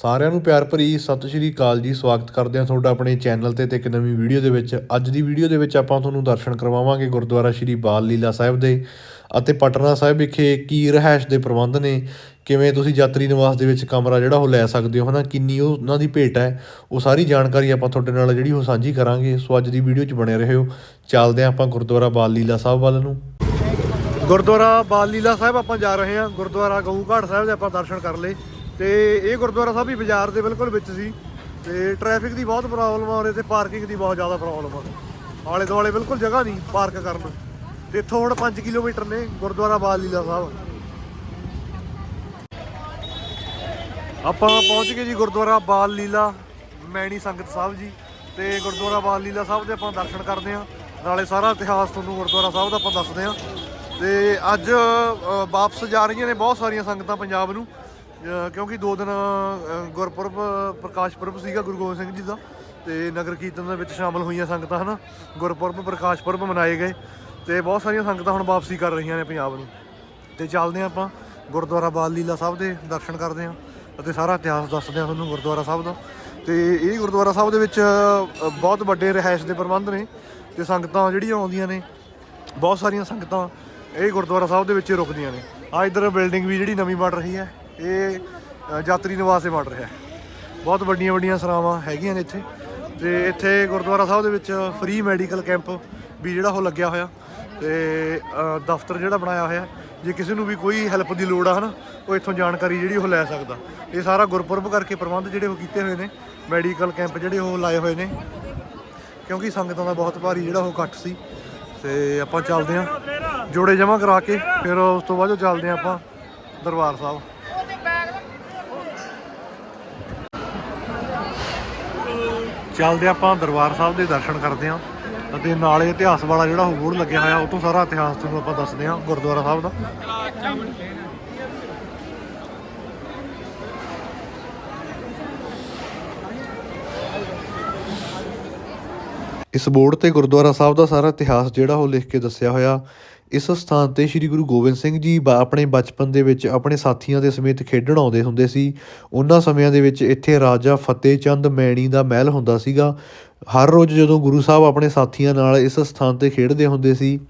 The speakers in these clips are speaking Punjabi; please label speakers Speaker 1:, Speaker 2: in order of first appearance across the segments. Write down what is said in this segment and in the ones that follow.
Speaker 1: ਸਾਰਿਆਂ ਨੂੰ ਪਿਆਰ ਭਰੀ ਸਤਿ ਸ਼੍ਰੀ ਅਕਾਲ ਜੀ, ਸਵਾਗਤ ਕਰਦੇ ਹਾਂ ਤੁਹਾਡਾ ਆਪਣੇ ਚੈਨਲ ਤੇ ਤੇ ਇੱਕ ਨਵੀਂ ਵੀਡੀਓ ਦੇ ਵਿੱਚ। ਅੱਜ ਦੀ ਵੀਡੀਓ ਦੇ ਵਿੱਚ ਆਪਾਂ ਤੁਹਾਨੂੰ ਦਰਸ਼ਨ ਕਰਵਾਵਾਂਗੇ ਗੁਰਦੁਆਰਾ ਸ਼੍ਰੀ ਬਾਲ ਲੀਲਾ ਸਾਹਿਬ ਦੇ ਅਤੇ ਪਟਨਾ ਸਾਹਿਬ ਵਿਖੇ ਕੀ ਰਹਿائش ਦੇ ਪ੍ਰਬੰਧ ਨੇ, ਕਿਵੇਂ ਤੁਸੀਂ ਯਾਤਰੀ ਨਿਵਾਸ ਦੇ ਵਿੱਚ ਕਮਰਾ ਜਿਹੜਾ ਉਹ ਲੈ ਸਕਦੇ ਹੋ, ਹਨਾ, ਕਿੰਨੀ ਉਹਨਾਂ ਦੀ ਭੇਟ ਹੈ, ਉਹ ਸਾਰੀ ਜਾਣਕਾਰੀ ਆਪਾਂ ਤੁਹਾਡੇ ਨਾਲ ਜਿਹੜੀ ਉਹ ਸਾਂਝੀ ਕਰਾਂਗੇ। ਸੋ ਅੱਜ ਦੀ ਵੀਡੀਓ 'ਚ ਬਣੇ ਰਹੇ। ਹੋ ਚੱਲਦੇ ਆਪਾਂ ਗੁਰਦੁਆਰਾ ਬਾਲ ਲੀਲਾ ਸਾਹਿਬ ਵੱਲ ਨੂੰ। ਗੁਰਦੁਆਰਾ ਬਾਲ ਲੀਲਾ ਸਾਹਿਬ ਆਪਾਂ ਜਾ ਰਹੇ ਹਾਂ। ਗੁਰਦੁਆਰਾ ਗਊਘਾਟ ਸਾਹਿਬ ਦੇ ਆਪਾਂ ਦਰਸ਼ਨ ਕਰ ਲਏ। ਤੇ ਇਹ ਗੁਰਦੁਆਰਾ ਸਾਹਿਬ ਵੀ ਬਾਜ਼ਾਰ ਦੇ ਬਿਲਕੁਲ ਵਿੱਚ ਸੀ ਤੇ ਟ੍ਰੈਫਿਕ ਦੀ ਬਹੁਤ ਪ੍ਰੋਬਲਮ ਆ ਉਰੇ ਤੇ ਪਾਰਕਿੰਗ ਦੀ ਬਹੁਤ ਜ਼ਿਆਦਾ ਪ੍ਰੋਬਲਮ ਆ। ਆਲੇ ਦੁਆਲੇ ਬਿਲਕੁਲ ਜਗ੍ਹਾ ਨਹੀਂ ਪਾਰਕ ਕਰਨ ਨੂੰ। ਤੇ ਇੱਥੋਂ ਹੁਣ 5 ਕਿਲੋਮੀਟਰ ਨੇ ਗੁਰਦੁਆਰਾ ਬਾਲ ਲੀਲਾ ਸਾਹਿਬ। ਆਪਾਂ ਪਹੁੰਚ ਗਏ ਜੀ ਗੁਰਦੁਆਰਾ ਬਾਲ ਲੀਲਾ ਮੈਣੀ ਸੰਗਤ ਸਾਹਿਬ ਜੀ। ਤੇ ਗੁਰਦੁਆਰਾ ਬਾਲ ਲੀਲਾ ਸਾਹਿਬ ਦੇ ਆਪਾਂ ਦਰਸ਼ਨ ਕਰਦੇ ਹਾਂ। ਨਾਲੇ ਸਾਰਾ ਇਤਿਹਾਸ ਤੁਹਾਨੂੰ ਗੁਰਦੁਆਰਾ ਸਾਹਿਬ ਦਾ ਆਪਾਂ ਦੱਸਦੇ ਹਾਂ। ਤੇ ਅੱਜ ਵਾਪਸ ਜਾ ਰਹੀਆਂ ਨੇ ਬਹੁਤ ਸਾਰੀਆਂ ਸੰਗਤਾਂ ਪੰਜਾਬ ਨੂੰ। ਕਿਉਂਕਿ ਦੋ ਦਿਨ ਗੁਰਪੁਰਬ, ਪ੍ਰਕਾਸ਼ ਪੁਰਬ ਸੀਗਾ ਗੁਰੂ ਗੋਬਿੰਦ ਸਿੰਘ ਜੀ ਦਾ ਤੇ ਨਗਰ ਕੀਰਤਨ ਦੇ ਵਿੱਚ ਸ਼ਾਮਲ ਹੋਈਆਂ ਸੰਗਤਾਂ, ਹਨਾ? ਗੁਰਪੁਰਬ, ਪ੍ਰਕਾਸ਼ ਪੁਰਬ ਮਨਾਏ ਗਏ ਤੇ ਬਹੁਤ ਸਾਰੀਆਂ ਸੰਗਤਾਂ ਹੁਣ ਵਾਪਸੀ ਕਰ ਰਹੀਆਂ ਨੇ ਪੰਜਾਬ ਨੂੰ। ਤੇ ਚੱਲਦੇ ਹਾਂ ਆਪਾਂ ਗੁਰਦੁਆਰਾ ਬਾਲ ਲੀਲਾ ਸਾਹਿਬ ਦੇ ਦਰਸ਼ਨ ਕਰਦੇ ਹਾਂ ਅਤੇ ਸਾਰਾ ਇਤਿਹਾਸ ਦੱਸਦੇ ਹਾਂ ਤੁਹਾਨੂੰ ਗੁਰਦੁਆਰਾ ਸਾਹਿਬ ਦਾ। ਤੇ ਇਹ ਗੁਰਦੁਆਰਾ ਸਾਹਿਬ ਦੇ ਵਿੱਚ ਬਹੁਤ ਵੱਡੇ ਰਿਹਾਇਸ਼ ਦੇ ਪ੍ਰਬੰਧ ਨੇ ਤੇ ਸੰਗਤਾਂ ਜਿਹੜੀਆਂ ਆਉਂਦੀਆਂ ਨੇ, ਬਹੁਤ ਸਾਰੀਆਂ ਸੰਗਤਾਂ ਇਹ ਗੁਰਦੁਆਰਾ ਸਾਹਿਬ ਦੇ ਵਿੱਚ ਰੁਕਦੀਆਂ ਨੇ। ਆ ਇਧਰ ਬਿਲਡਿੰਗ ਵੀ ਜਿਹੜੀ ਨਵੀਂ ਬਣ ਰਹੀ ਹੈ। ਇਹ ਯਾਤਰੀ ਨਿਵਾਸ ਹੀ ਬਣ ਰਿਹਾ ਹੈ। ਬਹੁਤ ਵੱਡੀਆਂ ਵੱਡੀਆਂ ਸਰਾਵਾਂ ਹੈਗੀਆਂ ਨੇ ਇੱਥੇ। ਤੇ ਇੱਥੇ ਗੁਰਦੁਆਰਾ ਸਾਹਿਬ ਦੇ ਵਿੱਚ ਫ੍ਰੀ ਮੈਡੀਕਲ ਕੈਂਪ ਵੀ ਜਿਹੜਾ ਉਹ ਲੱਗਿਆ ਹੋਇਆ। ਤੇ ਦਫ਼ਤਰ ਜਿਹੜਾ ਬਣਾਇਆ ਹੋਇਆ। ਜੇ ਕਿਸੇ ਨੂੰ ਵੀ ਕੋਈ ਹੈਲਪ ਦੀ ਲੋੜ ਆ ਹਨਾ, ਉਹ ਇੱਥੋਂ ਜਾਣਕਾਰੀ ਜਿਹੜੀ ਉਹ ਲੈ ਸਕਦਾ। ਇਹ ਸਾਰਾ ਗੁਰਪੁਰਬ ਕਰਕੇ ਪ੍ਰਬੰਧ ਜਿਹੜੇ ਉਹ ਕੀਤੇ ਹੋਏ ਨੇ। ਮੈਡੀਕਲ ਕੈਂਪ ਜਿਹੜੇ ਉਹ ਲਾਏ ਹੋਏ ਨੇ। ਕਿਉਂਕਿ ਸੰਗਤਾਂ ਦਾ ਬਹੁਤ ਭਾਰੀ ਜਿਹੜਾ ਉਹ ਇਕੱਠ ਸੀ। ਤੇ ਆਪਾਂ ਚੱਲਦੇ ਆਂ ਜੋੜੇ ਜਮਾ ਕਰਾ ਕੇ, ਫਿਰ ਉਸ ਤੋਂ ਬਾਅਦ ਚੱਲਦੇ ਆਂ ਆਪਾਂ ਦਰਬਾਰ ਸਾਹਿਬ। ਚੱਲਦੇ ਆਪਾਂ ਦਰਬਾਰ ਸਾਹਿਬ ਦੇ ਦਰਸ਼ਨ ਕਰਦੇ ਆਂ ਅਤੇ ਨਾਲੇ ਇਤਿਹਾਸ ਵਾਲਾ ਜਿਹੜਾ ਬੋਰਡ ਲੱਗਿਆ ਹੋਇਆ, ਉਹ ਤੋਂ ਸਾਰਾ ਇਤਿਹਾਸ ਤੁਹਾਨੂੰ ਆਪਾਂ ਦੱਸਦੇ ਆਂ ਗੁਰਦੁਆਰਾ ਸਾਹਿਬ ਦਾ। ਇਸ ਬੋਰਡ ਤੇ ਗੁਰਦੁਆਰਾ ਸਾਹਿਬ ਦਾ ਸਾਰਾ ਇਤਿਹਾਸ ਜਿਹੜਾ ਉਹ ਲਿਖ ਕੇ ਦੱਸਿਆ ਹੋਇਆ ਇਸ ਸਥਾਨ ਤੇ ਸ੍ਰੀ ਗੁਰੂ ਗੋਬਿੰਦ ਸਿੰਘ ਜੀ ਬ- ਆਪਣੇ ਬਚਪਨ ਦੇ ਵਿੱਚ ਆਪਣੇ ਸਾਥੀਆਂ ਦੇ ਸਮੇਤ ਖੇਡਣ ਆਉਂਦੇ ਹੁੰਦੇ ਸੀ। ਉਹਨਾਂ ਸਮਿਆਂ ਦੇ ਵਿੱਚ ਇੱਥੇ ਰਾਜਾ ਫਤਿਹ ਚੰਦ ਮੈਣੀ ਦਾ ਮਹਿਲ ਹੁੰਦਾ ਸੀਗਾ। ਹਰ ਰੋਜ਼ ਜਦੋਂ ਗੁਰੂ ਸਾਹਿਬ ਆਪਣੇ ਸਾਥੀਆਂ ਨਾਲ ਇਸ ਸਥਾਨ ਤੇ ਖੇਡਦੇ ਹੁੰਦੇ ਸੀ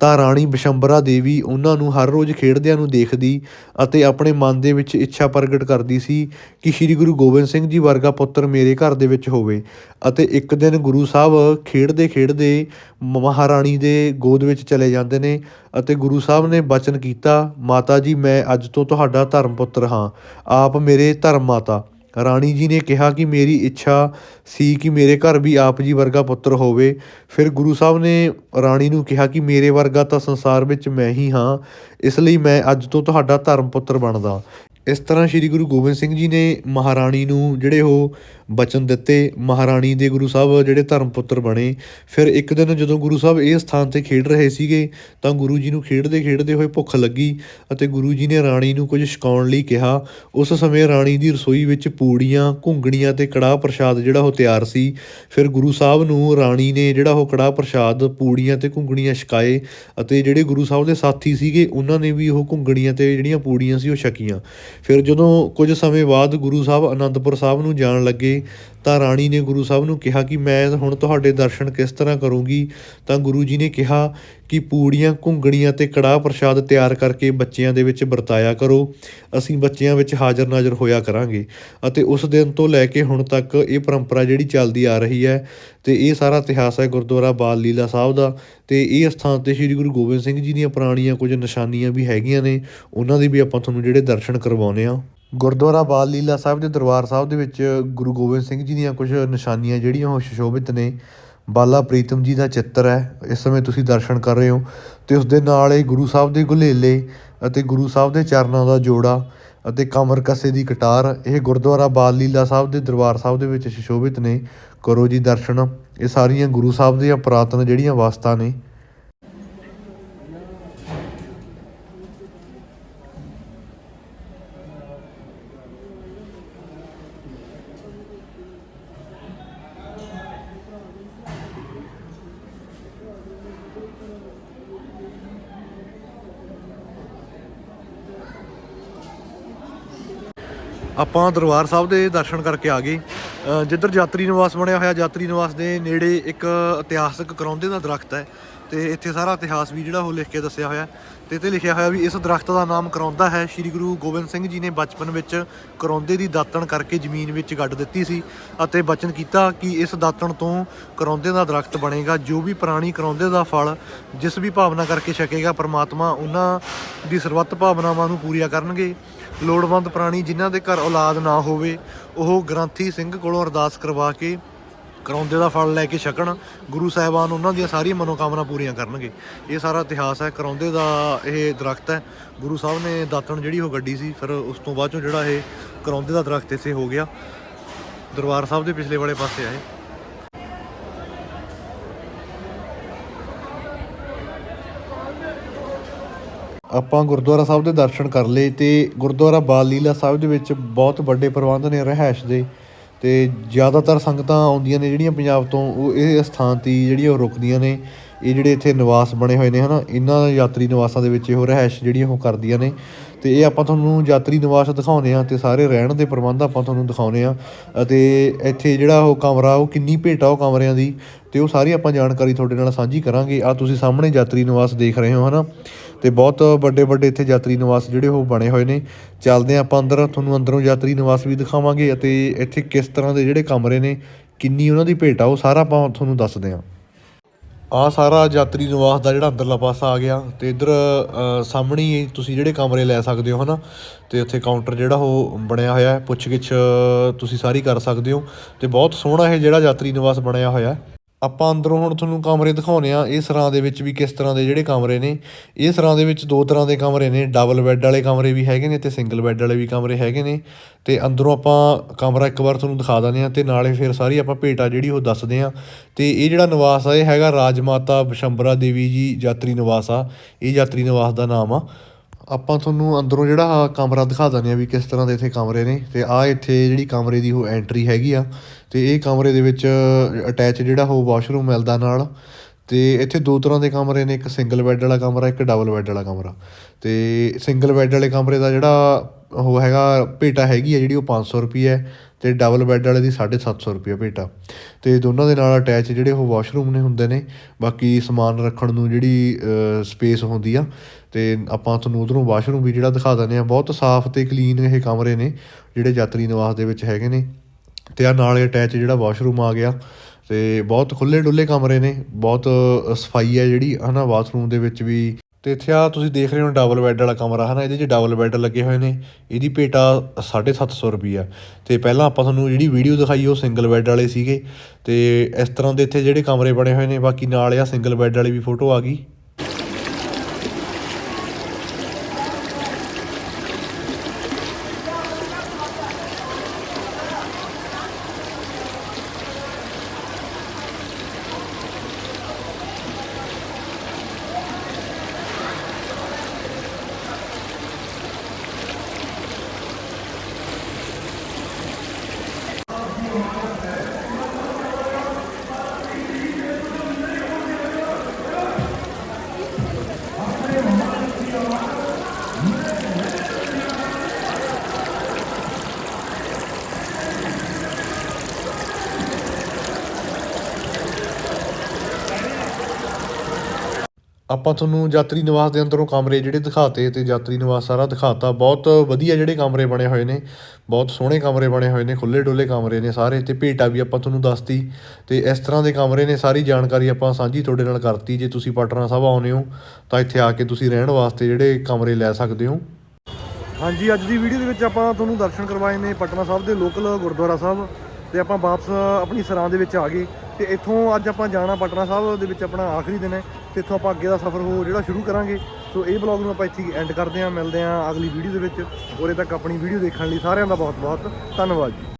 Speaker 1: ਤਾਂ ਰਾਣੀ ਬਿਸ਼ੰਬਰਾ ਦੇਵੀ ਉਹਨਾਂ ਨੂੰ ਹਰ ਰੋਜ਼ ਖੇਡਦਿਆਂ ਨੂੰ ਦੇਖਦੀ ਅਤੇ ਆਪਣੇ ਮਨ ਦੇ ਵਿੱਚ ਇੱਛਾ ਪ੍ਰਗਟ ਕਰਦੀ ਸੀ ਕਿ ਸ੍ਰੀ ਗੁਰੂ ਗੋਬਿੰਦ ਸਿੰਘ ਜੀ ਵਰਗਾ ਪੁੱਤਰ ਮੇਰੇ ਘਰ ਦੇ ਵਿੱਚ ਹੋਵੇ ਅਤੇ ਇੱਕ ਦਿਨ ਗੁਰੂ ਸਾਹਿਬ ਖੇਡਦੇ ਖੇਡਦੇ ਮਹਾਰਾਣੀ ਦੇ ਗੋਦ ਵਿੱਚ ਚਲੇ ਜਾਂਦੇ ਨੇ ਅਤੇ ਗੁਰੂ ਸਾਹਿਬ ਨੇ ਬਚਨ ਕੀਤਾ, ਮਾਤਾ ਜੀ, ਮੈਂ ਅੱਜ ਤੋਂ ਤੁਹਾਡਾ ਧਰਮ ਪੁੱਤਰ ਹਾਂ। ਆਪ ਮੇਰੇ ਧਰਮ ਮਾਤਾ। ਰਾਣੀ ਜੀ ਨੇ ਕਿਹਾ ਕਿ ਮੇਰੀ ਇੱਛਾ ਸੀ ਕਿ ਮੇਰੇ ਘਰ ਵੀ ਆਪ ਜੀ ਵਰਗਾ ਪੁੱਤਰ ਹੋਵੇ। ਫਿਰ ਗੁਰੂ ਸਾਹਿਬ ਨੇ ਰਾਣੀ ਨੂੰ ਕਿਹਾ ਕਿ ਮੇਰੇ ਵਰਗਾ ਤਾਂ ਸੰਸਾਰ ਵਿੱਚ ਮੈਂ ਹੀ ਹਾਂ, ਇਸ ਲਈ ਮੈਂ ਅੱਜ ਤੋਂ ਤੁਹਾਡਾ ਧਰਮ ਪੁੱਤਰ ਬਣਦਾ। ਇਸ ਤਰ੍ਹਾਂ ਸ੍ਰੀ ਗੁਰੂ ਗੋਬਿੰਦ ਸਿੰਘ ਜੀ ਨੇ ਮਹਾਰਾਣੀ ਨੂੰ ਜਿਹੜੇ ਉਹ ਬਚਨ ਦਿੱਤੇ, ਮਹਾਰਾਣੀ ਦੇ ਗੁਰੂ ਸਾਹਿਬ ਜਿਹੜੇ ਧਰਮ ਪੁੱਤਰ ਬਣੇ। ਫਿਰ ਇੱਕ ਦਿਨ ਜਦੋਂ ਗੁਰੂ ਸਾਹਿਬ ਇਹ ਸਥਾਨ ਤੇ ਖੇਡ ਰਹੇ ਸੀਗੇ, ਤਾਂ ਗੁਰੂ ਜੀ ਨੂੰ ਖੇਡਦੇ ਖੇਡਦੇ ਹੋਏ ਭੁੱਖ ਲੱਗੀ ਅਤੇ ਗੁਰੂ ਜੀ ਨੇ ਰਾਣੀ ਨੂੰ ਕੁਝ ਛਕਾਉਣ ਲਈ ਕਿਹਾ। ਉਸ ਸਮੇਂ ਰਾਣੀ ਦੀ ਰਸੋਈ ਵਿੱਚ ਪੂੜੀਆਂ, ਘੁੰਗਣੀਆਂ ਤੇ ਕੜਾਹ ਪ੍ਰਸ਼ਾਦ ਜਿਹੜਾ ਉਹ ਤਿਆਰ ਸੀ। ਫਿਰ ਗੁਰੂ ਸਾਹਿਬ ਨੂੰ ਰਾਣੀ ਨੇ ਜਿਹੜਾ ਉਹ ਕੜਾਹ ਪ੍ਰਸ਼ਾਦ, ਪੂੜੀਆਂ ਤੇ ਘੁੰਗਣੀਆਂ ਛਕਾਏ ਅਤੇ ਜਿਹੜੇ ਗੁਰੂ ਸਾਹਿਬ ਦੇ ਸਾਥੀ ਸੀਗੇ, ਉਹਨਾਂ ਨੇ ਵੀ ਉਹ ਘੁੰਗਣੀਆਂ ਤੇ ਜਿਹੜੀਆਂ ਪੂੜੀਆਂ ਸੀ ਉਹ ਛਕੀਆਂ। ਫਿਰ ਜਦੋਂ ਕੁਝ ਸਮੇਂ ਬਾਅਦ ਗੁਰੂ ਸਾਹਿਬ ਅਨੰਦਪੁਰ ਸਾਹਿਬ ਨੂੰ ਜਾਣ ਲੱਗੇ ਤਾਂ ਰਾਣੀ ਨੇ ਗੁਰੂ ਸਾਹਿਬ ਨੂੰ ਕਿਹਾ ਕਿ ਮੈਂ ਹੁਣ ਤੁਹਾਡੇ ਦਰਸ਼ਨ ਕਿਸ ਤਰ੍ਹਾਂ ਕਰੂੰਗੀ? ਤਾਂ ਗੁਰੂ ਜੀ ਨੇ ਕਿਹਾ ਕਿ ਪੂੜੀਆਂ, ਘੁੰਗਣੀਆਂ ਤੇ ਕੜਾਹ ਪ੍ਰਸ਼ਾਦ ਤਿਆਰ ਕਰਕੇ ਬੱਚਿਆਂ ਦੇ ਵਿੱਚ ਵਰਤਾਇਆ ਕਰੋ। ਅਸੀਂ ਬੱਚਿਆਂ ਵਿੱਚ ਹਾਜ਼ਰ ਨਾਜ਼ਰ ਹੋਇਆ ਕਰਾਂਗੇ। ਅਤੇ ਉਸ ਦਿਨ ਤੋਂ ਲੈ ਕੇ ਹੁਣ ਤੱਕ ਇਹ ਪਰੰਪਰਾ ਜਿਹੜੀ ਚੱਲਦੀ ਆ ਰਹੀ ਹੈ ਤੇ ਇਹ ਸਾਰਾ ਇਤਿਹਾਸ ਹੈ ਗੁਰਦੁਆਰਾ ਬਾਲ ਲੀਲਾ ਸਾਹਿਬ ਦਾ। ਤੇ ਇਹ ਸਥਾਨ ਤੇ ਸ੍ਰੀ ਗੁਰੂ ਗੋਬਿੰਦ ਸਿੰਘ ਜੀ ਦੀਆਂ ਪੁਰਾਣੀਆਂ ਕੁਝ ਨਿਸ਼ਾਨੀਆਂ ਵੀ ਹੈਗੀਆਂ ਨੇ। ਉਹਨਾਂ ਦੇ ਵੀ ਆਪਾਂ ਤੁਹਾਨੂੰ ਜਿਹੜੇ ਦਰਸ਼ਨ ਕਰਵਾਉਨੇ ਆ ਗੁਰਦੁਆਰਾ ਬਾਲ ਲੀਲਾ ਸਾਹਿਬ ਦੇ ਦਰਬਾਰ ਸਾਹਿਬ ਦੇ ਵਿੱਚ ਗੁਰੂ ਗੋਬਿੰਦ ਸਿੰਘ ਜੀ ਦੀਆਂ ਕੁਝ ਨਿਸ਼ਾਨੀਆਂ ਜਿਹੜੀਆਂ ਉਹ ਸੁਸ਼ੋਭਿਤ ਨੇ। ਬਾਲਾ ਪ੍ਰੀਤਮ ਜੀ ਦਾ ਚਿੱਤਰ ਹੈ, ਇਸ ਸਮੇਂ ਤੁਸੀਂ ਦਰਸ਼ਨ ਕਰ ਰਹੇ ਹੋ ਤੇ ਉਸ ਦੇ ਨਾਲ ਇਹ ਗੁਰੂ ਸਾਹਿਬ ਦੇ ਗੁਲੇਲੇ ਅਤੇ ਗੁਰੂ ਸਾਹਿਬ ਦੇ ਚਰਨਾਂ ਦਾ ਜੋੜਾ ਅਤੇ ਕਮਰ ਕੱਸੇ ਦੀ ਕਟਾਰ, ਇਹ ਗੁਰਦੁਆਰਾ ਬਾਲ ਲੀਲਾ ਸਾਹਿਬ ਦੇ ਦਰਬਾਰ ਸਾਹਿਬ ਦੇ ਵਿੱਚ ਸੁਸ਼ੋਭਿਤ ਨੇ। ਕਰੋ ਜੀ ਦਰਸ਼ਨ, ਇਹ ਸਾਰੀਆਂ ਗੁਰੂ ਸਾਹਿਬ ਦੀਆਂ ਪੁਰਾਤਨ ਜਿਹੜੀਆਂ ਵਾਸਤਾ ਨੇ। ਆਪਾਂ ਦਰਬਾਰ ਸਾਹਿਬ ਦੇ ਦਰਸ਼ਨ ਕਰਕੇ ਆ ਗਏ। ਜਿੱਧਰ ਯਾਤਰੀ ਨਿਵਾਸ ਬਣਿਆ ਹੋਇਆ, ਯਾਤਰੀ ਨਿਵਾਸ ਦੇ ਨੇੜੇ ਇੱਕ ਇਤਿਹਾਸਕ ਕਰੌਂਦੇ ਦਾ ਦਰਖਤ ਹੈ ਤੇ ਇੱਥੇ ਸਾਰਾ ਇਤਿਹਾਸ ਵੀ ਜਿਹੜਾ ਉਹ ਲਿਖ ਕੇ ਦੱਸਿਆ ਹੋਇਆ ਤੇ ਇੱਥੇ ਲਿਖਿਆ ਹੋਇਆ ਵੀ ਇਸ ਦਰਖਤ ਦਾ ਨਾਮ ਕਰੌਂਦਾ ਹੈ, ਸ੍ਰੀ ਗੁਰੂ ਗੋਬਿੰਦ ਸਿੰਘ ਜੀ ਨੇ ਬਚਪਨ ਵਿੱਚ ਕਰੌਂਦੇ ਦੀ ਦਾਤਣ ਕਰਕੇ ਜ਼ਮੀਨ ਵਿੱਚ ਗੱਡ ਦਿੱਤੀ ਸੀ ਅਤੇ ਬਚਨ ਕੀਤਾ ਕਿ ਇਸ ਦਾਤਣ ਤੋਂ ਕਰੌਂਦੇ ਦਾ ਦਰਖਤ ਬਣੇਗਾ, ਜੋ ਵੀ ਪ੍ਰਾਣੀ ਕਰੌਂਦੇ ਦਾ ਫਲ ਜਿਸ ਵੀ ਭਾਵਨਾ ਕਰਕੇ ਛਕੇਗਾ, ਪ੍ਰਮਾਤਮਾ ਉਹਨਾਂ ਦੀ ਸਰਬੱਤ ਭਾਵਨਾਵਾਂ ਨੂੰ ਪੂਰੀਆਂ ਕਰਨਗੇ। ਲੋੜਵੰਦ ਪ੍ਰਾਣੀ ਜਿਨ੍ਹਾਂ ਦੇ ਘਰ ਔਲਾਦ ਨਾ ਹੋਵੇ, ਉਹ ਗ੍ਰੰਥੀ ਸਿੰਘ ਕੋਲੋਂ ਅਰਦਾਸ ਕਰਵਾ ਕੇ ਕਰਾਉਂਦੇ ਦਾ ਫਲ ਲੈ ਕੇ ਛਕਣ, ਗੁਰੂ ਸਾਹਿਬਾਨ ਉਹਨਾਂ ਦੀਆਂ ਸਾਰੀਆਂ ਮਨੋਕਾਮਨਾ ਪੂਰੀਆਂ ਕਰਨਗੇ। ਇਹ ਸਾਰਾ ਇਤਿਹਾਸ ਹੈ, ਕਰਾਉਂਦੇ ਦਾ ਇਹ ਦਰਖਤ ਹੈ। ਗੁਰੂ ਸਾਹਿਬ ਨੇ ਦਾਤਣ ਜਿਹੜੀ ਉਹ ਗੱਡੀ ਸੀ, ਫਿਰ ਉਸ ਤੋਂ ਬਾਅਦ ਚੋਂ ਜਿਹੜਾ ਇਹ ਕਰਾਉਂਦੇ ਦਾ ਦਰਖਤ ਇੱਥੇ ਹੋ ਗਿਆ। ਦਰਬਾਰ ਸਾਹਿਬ ਦੇ ਪਿਛਲੇ ਵਾਲੇ ਪਾਸੇ ਆਏ। ਆਪਾਂ ਗੁਰਦੁਆਰਾ ਸਾਹਿਬ ਦੇ ਦਰਸ਼ਨ ਕਰ ਲਏ ਤੇ ਗੁਰਦੁਆਰਾ ਬਾਲ ਲੀਲਾ ਸਾਹਿਬ ਦੇ ਵਿੱਚ ਬਹੁਤ ਵੱਡੇ ਪ੍ਰਬੰਧ ਨੇ, ਰਹਿائش ਦੇ। ਅਤੇ ਜ਼ਿਆਦਾਤਰ ਸੰਗਤਾਂ ਆਉਂਦੀਆਂ ਨੇ ਜਿਹੜੀਆਂ ਪੰਜਾਬ ਤੋਂ, ਉਹ ਇਹ ਅਸਥਾਨ 'ਤੇ ਜਿਹੜੀਆਂ ਉਹ ਰੁਕਦੀਆਂ ਨੇ। ਇਹ ਜਿਹੜੇ ਇੱਥੇ ਨਿਵਾਸ ਬਣੇ ਹੋਏ ਨੇ ਹੈ ਨਾ ਇਹਨਾਂ ਯਾਤਰੀ ਨਿਵਾਸਾਂ ਦੇ ਵਿੱਚ ਇਹੋ ਰਿਹਾਇਸ਼ ਜਿਹੜੀ ਉਹ ਕਰਦੀਆਂ ਨੇ। ਅਤੇ ਇਹ ਆਪਾਂ ਤੁਹਾਨੂੰ ਯਾਤਰੀ ਨਿਵਾਸ ਦਿਖਾਉਂਦੇ ਹਾਂ ਅਤੇ ਸਾਰੇ ਰਹਿਣ ਦੇ ਪ੍ਰਬੰਧ ਆਪਾਂ ਤੁਹਾਨੂੰ ਦਿਖਾਉਂਦੇ ਹਾਂ। ਅਤੇ ਇੱਥੇ ਜਿਹੜਾ ਉਹ ਕਮਰਾ, ਉਹ ਕਿੰਨੀ ਭੇਟ ਆ ਉਹ ਕਮਰਿਆਂ ਦੀ ਅਤੇ ਉਹ ਸਾਰੀ ਆਪਾਂ ਜਾਣਕਾਰੀ ਤੁਹਾਡੇ ਨਾਲ ਸਾਂਝੀ ਕਰਾਂਗੇ। ਆ ਤੁਸੀਂ ਸਾਹਮਣੇ ਯਾਤਰੀ ਨਿਵਾਸ ਦੇਖ ਰਹੇ ਹੋ ਹੈ ਨਾ ਤੇ ਬਹੁਤ ਵੱਡੇ ਵੱਡੇ ਇੱਥੇ ਯਾਤਰੀ ਨਿਵਾਸ ਜਿਹੜੇ ਉਹ ਬਣੇ ਹੋਏ ਨੇ। ਚੱਲਦੇ ਹਾਂ ਆਪਾਂ ਅੰਦਰ, ਤੁਹਾਨੂੰ ਅੰਦਰੋਂ ਯਾਤਰੀ ਨਿਵਾਸ ਵੀ ਦਿਖਾਵਾਂਗੇ ਅਤੇ ਇੱਥੇ ਕਿਸ ਤਰ੍ਹਾਂ ਦੇ ਜਿਹੜੇ ਕਮਰੇ ਨੇ, ਕਿੰਨੀ ਉਹਨਾਂ ਦੀ ਭੇਟ ਆ, ਉਹ ਸਾਰਾ ਆਪਾਂ ਤੁਹਾਨੂੰ ਦੱਸਦੇ ਹਾਂ। ਆ ਸਾਰਾ ਯਾਤਰੀ ਨਿਵਾਸ ਦਾ ਜਿਹੜਾ ਅੰਦਰਲਾ ਪਾਸਾ ਆ ਗਿਆ ਤੇ ਇਧਰ ਸਾਹਮਣੇ ਤੁਸੀਂ ਜਿਹੜੇ ਕਮਰੇ ਲੈ ਸਕਦੇ ਹੋ ਹਨਾ, ਤੇ ਉੱਥੇ ਕਾਊਂਟਰ ਜਿਹੜਾ ਉਹ ਬਣਿਆ ਹੋਇਆ ਹੈ, ਪੁੱਛਗਿੱਛ ਤੁਸੀਂ ਸਾਰੀ ਕਰ ਸਕਦੇ ਹੋ। ਤੇ ਬਹੁਤ ਸੋਹਣਾ ਇਹ ਜਿਹੜਾ ਯਾਤਰੀ ਨਿਵਾਸ ਬਣਿਆ ਹੋਇਆ ਹੈ। ਆਪਾਂ ਅੰਦਰੋਂ ਹੁਣ ਤੁਹਾਨੂੰ ਕਮਰੇ ਦਿਖਾਉਨੇ ਆ ਇਹ ਸਰਾਂ ਦੇ ਵਿੱਚ ਵੀ ਕਿਸ ਤਰ੍ਹਾਂ ਦੇ ਜਿਹੜੇ ਕਮਰੇ ਨੇ। ਇਹ ਸਰਾਂ ਦੇ ਵਿੱਚ ਦੋ ਤਰ੍ਹਾਂ ਦੇ ਕਮਰੇ ਨੇ ਡਬਲ ਬੈੱਡ ਵਾਲੇ ਕਮਰੇ ਵੀ ਹੈਗੇ ਨੇ ਤੇ ਸਿੰਗਲ ਬੈੱਡ ਵਾਲੇ ਵੀ ਕਮਰੇ ਹੈਗੇ ਨੇ। ਤੇ ਅੰਦਰੋਂ ਆਪਾਂ ਕਮਰਾ ਇੱਕ ਵਾਰ ਤੁਹਾਨੂੰ ਦਿਖਾ ਦਿੰਦੇ ਆ ਤੇ ਨਾਲੇ ਫਿਰ ਸਾਰੀ ਆਪਾਂ ਭੇਟਾ ਜਿਹੜੀ ਉਹ ਦੱਸਦੇ ਆ ਤੇ ਇਹ ਜਿਹੜਾ ਨਿਵਾਸ ਆ, ਇਹ ਹੈਗਾ ਰਾਜ ਮਾਤਾ ਬਿਸ਼ੰਬਰਾ ਦੇਵੀ ਜੀ ਯਾਤਰੀ ਨਿਵਾਸ ਆ। ਇਹ ਯਾਤਰੀ ਨਿਵਾਸ ਦਾ ਨਾਮ ਆ। ਆਪਾਂ ਤੁਹਾਨੂੰ ਅੰਦਰੋਂ ਜਿਹੜਾ ਆਹ ਕਮਰਾ ਦਿਖਾ ਦਿੰਦੇ ਆ ਵੀ ਕਿਸ ਤਰ੍ਹਾਂ ਦੇ ਇੱਥੇ ਕਮਰੇ ਨੇ ਤੇ ਆ ਇੱਥੇ ਜਿਹੜੀ ਕਮਰੇ ਦੀ ਉਹ ਐਂਟਰੀ ਹੈਗੀ ਆ ਤੇ ਇਹ ਕਮਰੇ ਦੇ ਵਿੱਚ ਅਟੈਚ ਜਿਹੜਾ ਉਹ ਵਾਸ਼ਰੂਮ ਮਿਲਦਾ ਨਾਲ ਤੇ ਇੱਥੇ ਦੋ ਤਰ੍ਹਾਂ ਦੇ ਕਮਰੇ ਨੇ, ਇੱਕ ਸਿੰਗਲ ਬੈੱਡ ਵਾਲਾ ਕਮਰਾ, ਇੱਕ ਡਬਲ ਬੈੱਡ ਵਾਲਾ ਕਮਰਾ ਤੇ ਸਿੰਗਲ ਬੈੱਡ ਵਾਲੇ ਕਮਰੇ ਦਾ ਜਿਹੜਾ ਉਹ ਹੈਗਾ ਭੇਟਾ ਹੈਗੀ ਆ ਜਿਹੜੀ ਉਹ 500 ਰੁਪਏ ਹੈ ਅਤੇ ਡਬਲ ਬੈੱਡ ਵਾਲੇ ਦੀ 750 ਰੁਪਏ ਭੇਟਾ। ਅਤੇ ਦੋਨਾਂ ਦੇ ਨਾਲ ਅਟੈਚ ਜਿਹੜੇ ਉਹ ਵਾਸ਼ਰੂਮ ਨੇ ਹੁੰਦੇ ਨੇ, ਬਾਕੀ ਸਮਾਨ ਰੱਖਣ ਨੂੰ ਜਿਹੜੀ ਸਪੇਸ ਹੁੰਦੀ ਆ ਅਤੇ ਆਪਾਂ ਤੁਹਾਨੂੰ ਉਧਰੋਂ ਵਾਸ਼ਰੂਮ ਵੀ ਜਿਹੜਾ ਦਿਖਾ ਦਿੰਦੇ ਆ, ਬਹੁਤ ਸਾਫ਼ ਅਤੇ ਕਲੀਨ ਇਹ ਕਮਰੇ ਨੇ, ਜਿਹੜੇ ਯਾਤਰੀ ਨਿਵਾਸ ਦੇ ਵਿੱਚ ਹੈਗੇ ਨੇ। ਅਤੇ ਆ ਨਾਲ ਅਟੈਚ ਜਿਹੜਾ ਵਾਸ਼ਰੂਮ ਆ ਗਿਆ ਅਤੇ ਬਹੁਤ ਖੁੱਲ੍ਹੇ ਡੁੱਲੇ ਕਮਰੇ ਨੇ, ਬਹੁਤ ਸਫ਼ਾਈ ਹੈ ਜਿਹੜੀ ਹੈ ਨਾ ਬਾਥਰੂਮ ਦੇ ਵਿੱਚ ਵੀ ਅਤੇ ਇੱਥੇ ਆਹ ਤੁਸੀਂ ਦੇਖ ਰਹੇ ਹੋ ਡਬਲ ਬੈੱਡ ਵਾਲਾ ਕਮਰਾ ਹੈ ਨਾ ਇਹਦੇ 'ਚ ਡਬਲ ਬੈੱਡ ਲੱਗੇ ਹੋਏ ਨੇ। ਇਹਦੀ ਪੇਟ ਆ ਸਾਢੇ ਸੱਤ ਸੌ ਰੁਪਈਆ ਅਤੇ ਪਹਿਲਾਂ ਆਪਾਂ ਤੁਹਾਨੂੰ ਜਿਹੜੀ ਵੀਡੀਓ ਦਿਖਾਈ, ਉਹ ਸਿੰਗਲ ਬੈੱਡ ਵਾਲੇ ਸੀਗੇ। ਅਤੇ ਇਸ ਤਰ੍ਹਾਂ ਦੇ ਇੱਥੇ ਜਿਹੜੇ ਕਮਰੇ ਬਣੇ ਹੋਏ ਨੇ, ਬਾਕੀ ਨਾਲ ਆ ਸਿੰਗਲ ਬੈੱਡ ਵਾਲੀ ਵੀ ਫੋਟੋ ਆ ਗਈ। ਆਪਾਂ ਤੁਹਾਨੂੰ ਯਾਤਰੀ ਨਿਵਾਸ ਦੇ ਅੰਦਰੋਂ ਕਮਰੇ ਜਿਹੜੇ ਦਿਖਾਤੇ ਅਤੇ ਯਾਤਰੀ ਨਿਵਾਸ ਸਾਰਾ ਦਿਖਾਤਾ। ਬਹੁਤ ਵਧੀਆ ਜਿਹੜੇ ਕਮਰੇ ਬਣੇ ਹੋਏ ਨੇ, ਬਹੁਤ ਸੋਹਣੇ ਕਮਰੇ ਬਣੇ ਹੋਏ ਨੇ, ਖੁੱਲ੍ਹੇ ਡੁੱਲੇ ਕਮਰੇ ਨੇ ਸਾਰੇ ਅਤੇ ਭੇਟਾ ਵੀ ਆਪਾਂ ਤੁਹਾਨੂੰ ਦੱਸਤੀ। ਅਤੇ ਇਸ ਤਰ੍ਹਾਂ ਦੇ ਕਮਰੇ ਨੇ ਸਾਰੀ ਜਾਣਕਾਰੀ ਆਪਾਂ ਸਾਂਝੀ ਤੁਹਾਡੇ ਨਾਲ ਕਰਤੀ। ਜੇ ਤੁਸੀਂ ਪਟਨਾ ਸਾਹਿਬ ਆਉਂਦੇ ਹੋ, ਤਾਂ ਇੱਥੇ ਆ ਕੇ ਤੁਸੀਂ ਰਹਿਣ ਵਾਸਤੇ ਜਿਹੜੇ ਕਮਰੇ ਲੈ ਸਕਦੇ ਹੋ। ਹਾਂਜੀ, ਅੱਜ ਦੀ ਵੀਡੀਓ ਦੇ ਵਿੱਚ ਆਪਾਂ ਤੁਹਾਨੂੰ ਦਰਸ਼ਨ ਕਰਵਾਏ ਨੇ ਪਟਨਾ ਸਾਹਿਬ ਦੇ ਲੋਕਲ ਗੁਰਦੁਆਰਾ ਸਾਹਿਬ। ਤੇ ਆਪਾਂ ਵਾਪਸ ਆਪਣੀ ਸਰਾਂ ਦੇ ਵਿੱਚ ਆ ਗਏ ਤੇ ਇੱਥੋਂ ਅੱਜ ਆਪਾਂ ਜਾਣਾ ਪਟਨਾ ਸਾਹਿਬ ਦੇ ਵਿੱਚ ਆਪਣਾ ਆਖਰੀ ਦਿਨ ਹੈ ਤੇ ਇੱਥੋਂ ਆਪਾਂ ਅੱਗੇ ਦਾ ਸਫ਼ਰ ਹੋ ਜਿਹੜਾ ਸ਼ੁਰੂ ਕਰਾਂਗੇ। ਸੋ ਇਹ ਬਲੌਗ ਨੂੰ ਆਪਾਂ ਇੱਥੇ ਐਂਡ ਕਰਦੇ ਹਾਂ। ਮਿਲਦੇ ਹਾਂ ਅਗਲੀ ਵੀਡੀਓ ਦੇ ਵਿੱਚ। ਉਰੇ ਤੱਕ ਆਪਣੀ ਵੀਡੀਓ ਦੇਖਣ ਲਈ ਸਾਰਿਆਂ ਦਾ ਬਹੁਤ ਬਹੁਤ ਧੰਨਵਾਦ ਜੀ।